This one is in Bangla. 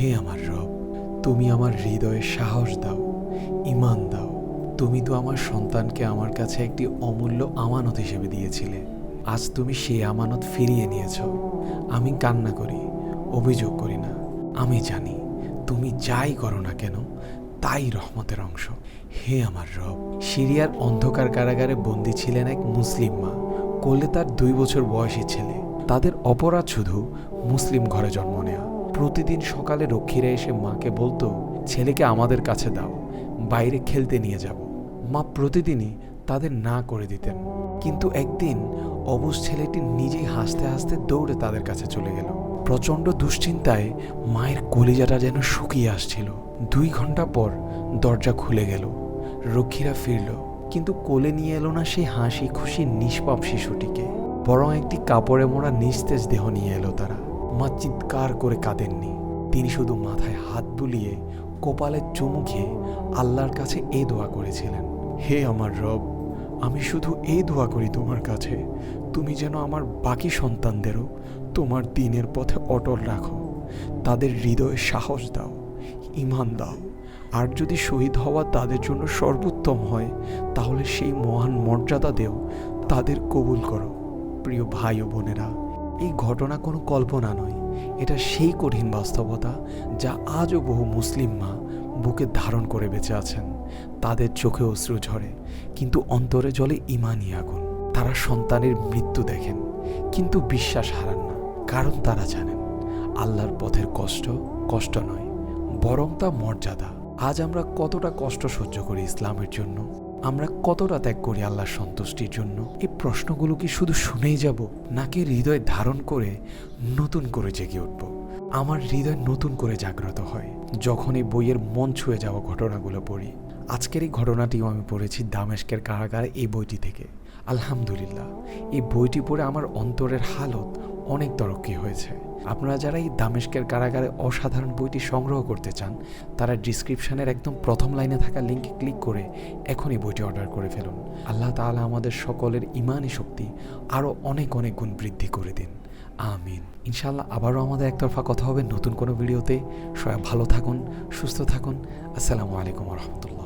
হে আমার রব, তুমি আমার হৃদয়ে সাহস দাও ইমান দাও। তুমি তো আমার সন্তানকে আমার কাছে একটি অমূল্য আমানত হিসেবে দিয়েছিলে। আজ তুমি সেই আমানত ফিরিয়ে নিয়েছ। আমি কান্না করি, অভিযোগ করি না। আমি জানি, তুমি যাই করো না কেন, তাই রহমতের অংশ। হে আমার রব, সিরিয়ার অন্ধকার কারাগারে বন্দী ছিলেন এক মুসলিম মা। কোলে তার দুই বছর বয়সী ছেলে। তাদের অপরাধ শুধু মুসলিম ঘরে জন্ম নেওয়া প্রতিদিন সকালে রক্ষীরা এসে মাকে বলতো, ছেলেকে আমাদের কাছে দাও, বাইরে খেলতে নিয়ে যাব। মা প্রতিদিনই তাদের না করে দিতেন। কিন্তু একদিন অবুজ ছেলেটি নিজেই হাসতে হাসতে দৌড়ে তাদের কাছে চলে গেল। প্রচণ্ড দুশ্চিন্তায় মায়ের কলিজাটা যেন শুকিয়ে আসছিল। দুই ঘণ্টা পর দরজা খুলে গেল। রক্ষীরা ফিরল, কিন্তু কোলে নিয়ে এলো না সেই হাসি খুশি নিষ্পাপ শিশুটিকে। বরং একটি কাপড়ে মোড়া নিস্তেজ দেহ নিয়ে এলো তারা। মা চিৎকার করে কাঁদেননি। তিনি শুধু মাথায় হাত বুলিয়ে কপালে চুমু খেয়ে আল্লাহর কাছে এ দোয়া করেছিলেন, হে আমার রব, আমি শুধু এই দোয়া করি তোমার কাছে। তুমি যেন আমার বাকি সন্তানদেরও তোমার দিনের পথে অটল রাখো। তাদের হৃদয়ে সাহস দাও ইমান দাও। আর যদি শহীদ হওয়া তাদের জন্য সর্বোত্তম হয়, তাহলে সেই মহান মর্যাদা দেও, তাদের কবুল করো। প্রিয় ভাই ও বোনেরা এই ঘটনা কোনো কল্পনা নয়। এটা সেই কঠিন বাস্তবতা যা আজও বহু মুসলিম মা বুকে ধারণ করে বেঁচে আছেন। তাদের চোখে অশ্রু ঝরে, কিন্তু অন্তরে জলে ইমানই আগুন। তারা সন্তানের মৃত্যু দেখেন, কিন্তু বিশ্বাস হারান না, কারণ তারা জানেন, আল্লাহর পথের কষ্ট কষ্ট নয়, বরং তা মর্যাদা। আজ আমরা কতটা কষ্ট সহ্য করি ইসলামের জন্য? আমরা কতটা ত্যাগ করি আল্লাহর সন্তুষ্টির জন্য? এই প্রশ্নগুলো কি শুধু শুনেই যাব, নাকি হৃদয় ধারণ করে নতুন করে জেগে উঠব? আমার হৃদয় নতুন করে জাগ্রত হয় যখন এই বইয়ের মন ছুঁয়ে যাওয়া ঘটনাগুলো পড়ি। আজকের এই ঘটনাটিও আমি পড়েছি দামেস্কের কারাগারে এই বইটি থেকে। আলহামদুলিল্লাহ, এই বইটি পড়ে আমার অন্তরের হালত অনেক তরক্কি হয়েছে। আপনারা যারা এই দামেস্কের কারাগারে অসাধারণ বইটি সংগ্রহ করতে চান, তারা ডিসক্রিপশনের একদম প্রথম লাইনে থাকা লিঙ্কে ক্লিক করে এখনই বইটি অর্ডার করে ফেলুন। আল্লাহ তাআলা আমাদের সকলের ইমানি শক্তি আরও অনেক অনেক গুণ বৃদ্ধি করে দিন। আমিন। ইনশাল্লাহ আবারও আমাদের একতরফা কথা হবে নতুন কোনো ভিডিওতে। সবাই ভালো থাকুন, সুস্থ থাকুন। আসসালামু আলাইকুম রহমতুল্লাহ।